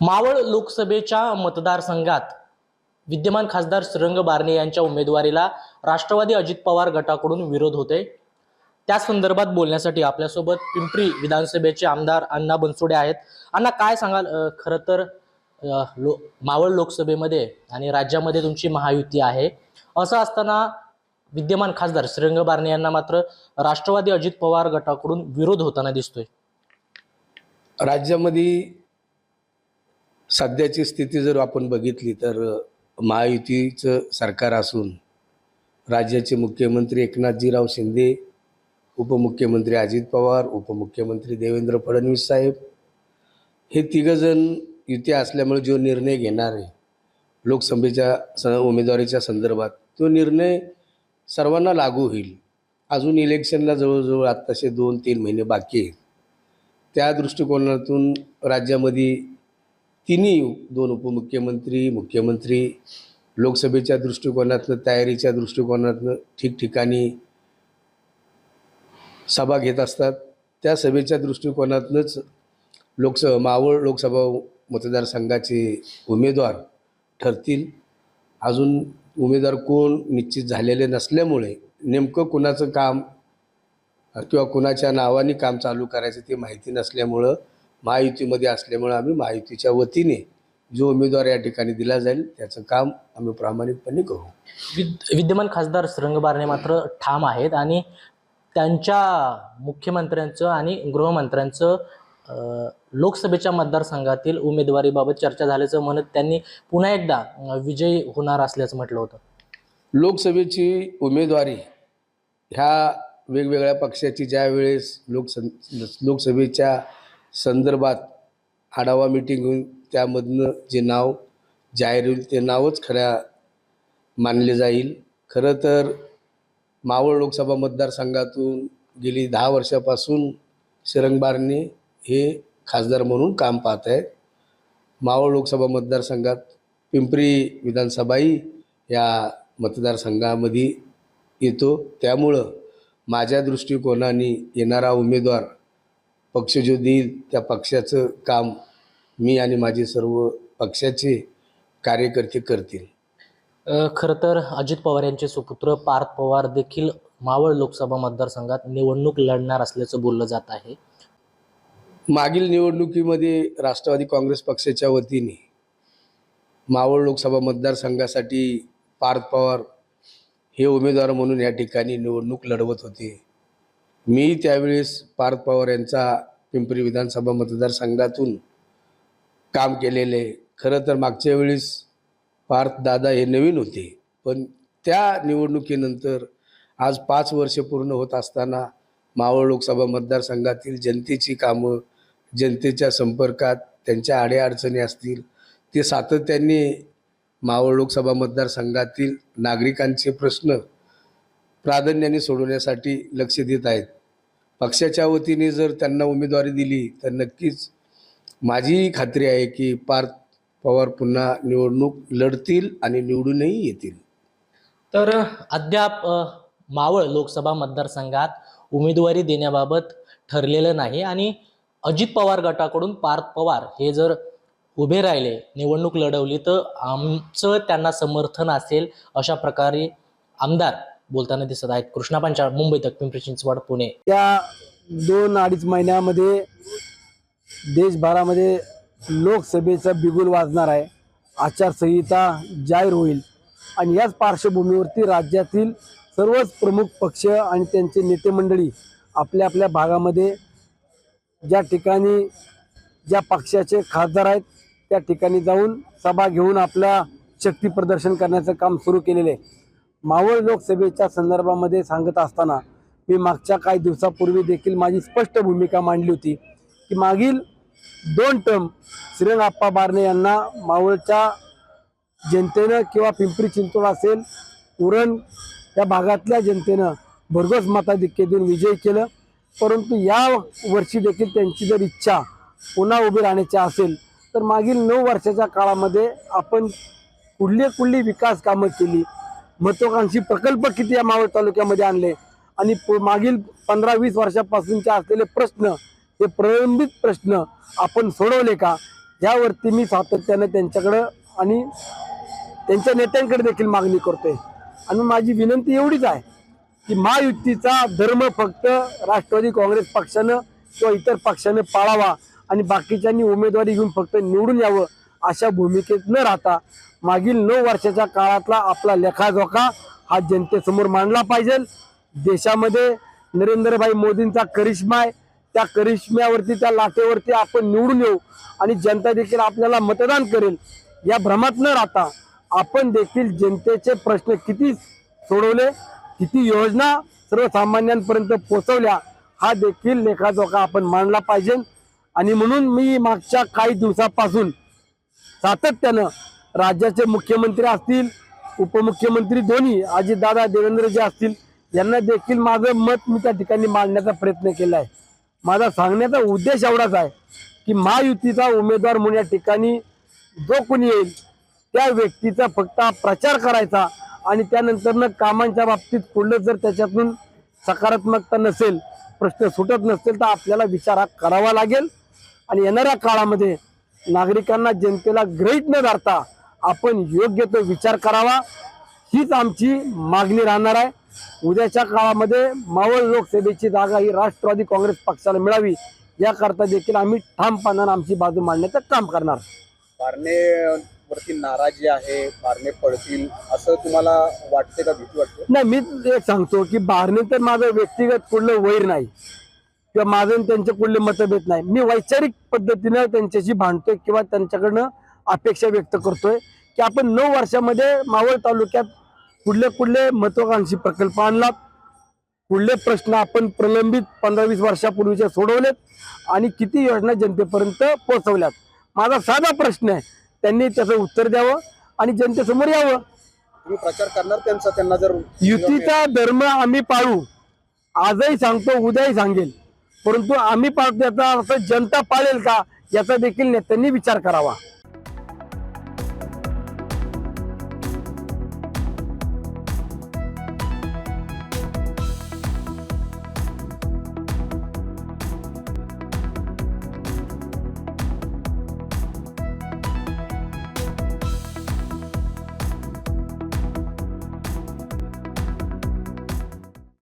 मावळ लोकसभेच्या मतदारसंघात विद्यमान खासदार श्रंग बारणे यांच्या उमेदवारीला राष्ट्रवादी अजित पवार गटाकडून विरोध होते त्या संदर्भात बोलण्यासाठी आपल्यासोबत पिंपरी विधानसभेचे आमदार अण्णा बनसोडे आहेत. अण्णा काय सांगाल? खरं तर लो मावळ लोकसभेमध्ये आणि राज्यामध्ये तुमची महायुती आहे. असं असताना विद्यमान खासदार श्रंग बारणे यांना मात्र राष्ट्रवादी अजित पवार गटाकडून विरोध होताना दिसतोय. राज्यामध्ये सध्याची स्थिती जर आपण बघितली तर महायुतीचं सरकार असून राज्याचे मुख्यमंत्री एकनाथजीराव शिंदे उपमुख्यमंत्री अजित पवार उपमुख्यमंत्री देवेंद्र फडणवीस साहेब हे तिघंजण युती असल्यामुळे जो निर्णय घेणार आहे लोकसभेच्या स उमेदवारीच्या संदर्भात तो निर्णय सर्वांना लागू होईल. अजून इलेक्शनला जवळजवळ आत्ताशे दोन तीन महिने बाकी आहेत. त्या दृष्टिकोनातून राज्यामध्ये तिन्ही दोन उपमुख्यमंत्री मुख्यमंत्री लोकसभेच्या दृष्टिकोनातनं तयारीच्या दृष्टिकोनातनं ठिकठिकाणी सभा घेत असतात. त्या सभेच्या दृष्टिकोनातनंच लोकसभा मावळ लोकसभा मतदारसंघाचे उमेदवार ठरतील. अजून उमेदवार कोण निश्चित झालेले नसल्यामुळे नेमकं कुणाचं काम किंवा कुणाच्या नावाने काम चालू करायचं ते माहिती नसल्यामुळं महायुतीमध्ये असल्यामुळं आम्ही महायुतीच्या वतीने जो उमेदवार या ठिकाणी दिला जाईल त्याचं काम आम्ही प्रामाणिकपणे करू. विद विद्यमान खासदार श्रंग बारणे मात्र ठाम आहेत आणि त्यांच्या मुख्यमंत्र्यांचं आणि गृहमंत्र्यांचं लोकसभेच्या मतदारसंघातील उमेदवारीबाबत चर्चा झाल्याचं म्हणत त्यांनी पुन्हा एकदा विजयी होणार असल्याचं म्हटलं होतं. लोकसभेची उमेदवारी ह्या वेगवेगळ्या पक्षाची ज्या वेळेस लोकसं लोकसभेच्या संदर्भात आढावा मिटिंग होऊन त्यामधनं जे नाव जाहीर होईल ते नावच खऱ्या मानले जाईल. खरं तर मावळ लोकसभा मतदारसंघातून गेली दहा वर्षापासून शिरंगबारने हे खासदार म्हणून काम पाहत आहेत. मावळ लोकसभा मतदारसंघात पिंपरी विधानसभाही या मतदारसंघामध्ये येतो. त्यामुळं माझ्या दृष्टिकोनाने येणारा उमेदवार पक्ष जो देईल त्या पक्षाचं काम मी आणि माझे सर्व पक्षाचे कार्यकर्ते करतील. खरं तर अजित पवार यांचे सुपुत्र पार्थ पवार देखील मावळ लोकसभा मतदारसंघात निवडणूक लढणार असल्याचं बोललं जात आहे. मागील निवडणुकीमध्ये राष्ट्रवादी काँग्रेस पक्षाच्या वतीने मावळ लोकसभा मतदारसंघासाठी पार्थ पवार हे उमेदवार म्हणून या ठिकाणी निवडणूक लढवत होते. मी त्यावेळेस पार्थ पवार यांचा पिंपरी विधानसभा मतदारसंघातून काम केलेले. खरं तर मागच्या वेळेस पार्थ दादा हे नवीन होते. पण त्या निवडणुकीनंतर आज पाच वर्ष पूर्ण होत असताना मावळ लोकसभा मतदारसंघातील जनतेची कामं जनतेच्या संपर्कात त्यांच्या आड्याअडचणी असतील ते सातत्याने मावळ लोकसभा मतदारसंघातील नागरिकांचे प्रश्न प्राधान्याने सोडवण्यासाठी लक्ष देत आहेत. पक्षाच्या वतीने जर त्यांना उमेदवारी दिली तर नक्कीच माझी खात्री आहे की पार्थ पवार पुन्हा निवडणूक लढतील आणि निवडूनही येतील. तर अद्याप मावळ लोकसभा मतदारसंघात उमेदवारी देण्याबाबत ठरलेलं नाही आणि अजित पवार गटाकडून पार्थ पवार हे जर उभे राहिले निवडणूक लढवली तर आमचं त्यांना समर्थन असेल अशा प्रकारे आमदार बोलताना दिसत आहेत. कृष्णा पांचाळ मुंबई तक पिंपरी चिंचवड पुणे. त्या दोन अडीच महिन्यामध्ये देशभरामध्ये लोकसभेचा बिगुल वाजणार आहे. आचारसंहिता जाहीर होईल. आणि याच पार्श्वभूमीवरती राज्यातील सर्वच प्रमुख पक्ष आणि त्यांचे नेते मंडळी आपल्या आपल्या भागामध्ये ज्या ठिकाणी ज्या पक्षाचे खासदार आहेत त्या ठिकाणी जाऊन सभा घेऊन आपल्या शक्ती प्रदर्शन करण्याचं काम सुरू केलेलं आहे. मावळ लोकसभेच्या संदर्भामध्ये सांगत असताना मी मागच्या काही दिवसापूर्वी देखील माझी स्पष्ट भूमिका मांडली होती की मागील दोन टर्म श्रीरंगाप्पा बारणे यांना मावळच्या जनतेनं किंवा पिंपरी चिंचवड असेल उरण या भागातल्या जनतेनं भरघोस मताधिक्य देऊन विजय केलं. परंतु या वर्षी देखील त्यांची जर इच्छा पुन्हा उभी राहण्याची असेल तर मागील नऊ वर्षाच्या काळामध्ये आपण कुठली कुठली विकास कामं केली महत्वाकांक्षी प्रकल्प किती या मावळ तालुक्यामध्ये आणले? आणि पु- मागील पंधरा वीस वर्षापासूनचे असलेले प्रश्न हे प्रलंबित प्रश्न आपण सोडवले का? यावरती मी सातत्यानं त्यांच्याकडं आणि त्यांच्या नेत्यांकडे देखील मागणी करतोय. आणि माझी विनंती एवढीच आहे की महायुतीचा धर्म फक्त राष्ट्रवादी काँग्रेस पक्षानं किंवा इतर पक्षानं पाळावा आणि बाकीच्यांनी उमेदवारी घेऊन फक्त निवडून यावं अशा भूमिकेत न राहता मागील नऊ वर्षाच्या काळातला आपला लेखाजोखा हा जनतेसमोर मांडला पाहिजे. देशामध्ये नरेंद्रभाई मोदींचा करिश्मा आहे. त्या करिश्म्यावरती त्या लाटेवरती आपण निवडून येऊ आणि जनता देखील आपल्याला मतदान करेल. या भ्रमात न राहता आपण देखील जनतेचे प्रश्न किती सोडवले किती योजना सर्वसामान्यांपर्यंत पोहोचवल्या हा देखील लेखाजोखा आपण मांडला पाहिजे. आणि म्हणून मी मागच्या काही दिवसापासून सातत्यानं राज्याचे मुख्यमंत्री असतील उपमुख्यमंत्री दोन्ही अजितदादा देवेंद्रजी असतील यांना देखील माझं मत मी त्या ठिकाणी मांडण्याचा प्रयत्न केला आहे. माझा सांगण्याचा उद्देश एवढाच आहे की महायुतीचा उमेदवार म्हणून या ठिकाणी जो कोणी येईल त्या व्यक्तीचा फक्त प्रचार करायचा आणि त्यानंतरनं कामांच्या बाबतीत कुठलं जर त्याच्यातून सकारात्मकता नसेल प्रश्न सुटत नसेल तर आपल्याला विचार हा करावा लागेल. आणि येणाऱ्या काळामध्ये नागरिकांना जनतेला ग्रहित न धरता आपण योग्य तो विचार करावा हीच आमची मागणी राहणार आहे. उद्याच्या काळामध्ये मावळ लोकसभेची जागा ही राष्ट्रवादी काँग्रेस पक्षाला मिळावी याकरता देखील आम्ही ठामपणानं आमची बाजू मांडण्याचं काम करणार. बारणे वरती नाराजी आहे बारणे पडतील असं तुम्हाला वाटते का भीती वाटते? नाही मी एक सांगतो की बारणे तर माझं व्यक्तिगत कुठलं वैर नाही. किंवा माझं आणि त्यांचे कुठले मतभेद नाही. मी वैचारिक पद्धतीनं त्यांच्याशी भांडतोय किंवा त्यांच्याकडनं अपेक्षा व्यक्त करतोय की आपण नऊ वर्षामध्ये मावळ तालुक्यात कुठले कुठले महत्वाकांक्षी प्रकल्प आणलात कुठले प्रश्न आपण प्रलंबित पंधरा वीस वर्षापूर्वीचे सोडवलेत आणि किती योजना जनतेपर्यंत पोहोचवल्यात. माझा साधा प्रश्न आहे त्यांनी त्याचं उत्तर द्यावं आणि जनतेसमोर यावं. तुम्ही प्रचार करणार त्यांचा त्यांना जर युतीचा धर्म आम्ही पाळू. आजही सांगतो उद्याही सांगेल. परंतु आम्ही पाळतो याचा अर्थ जनता पाळेल का? याचा देखील नेत्यांनी विचार करावा.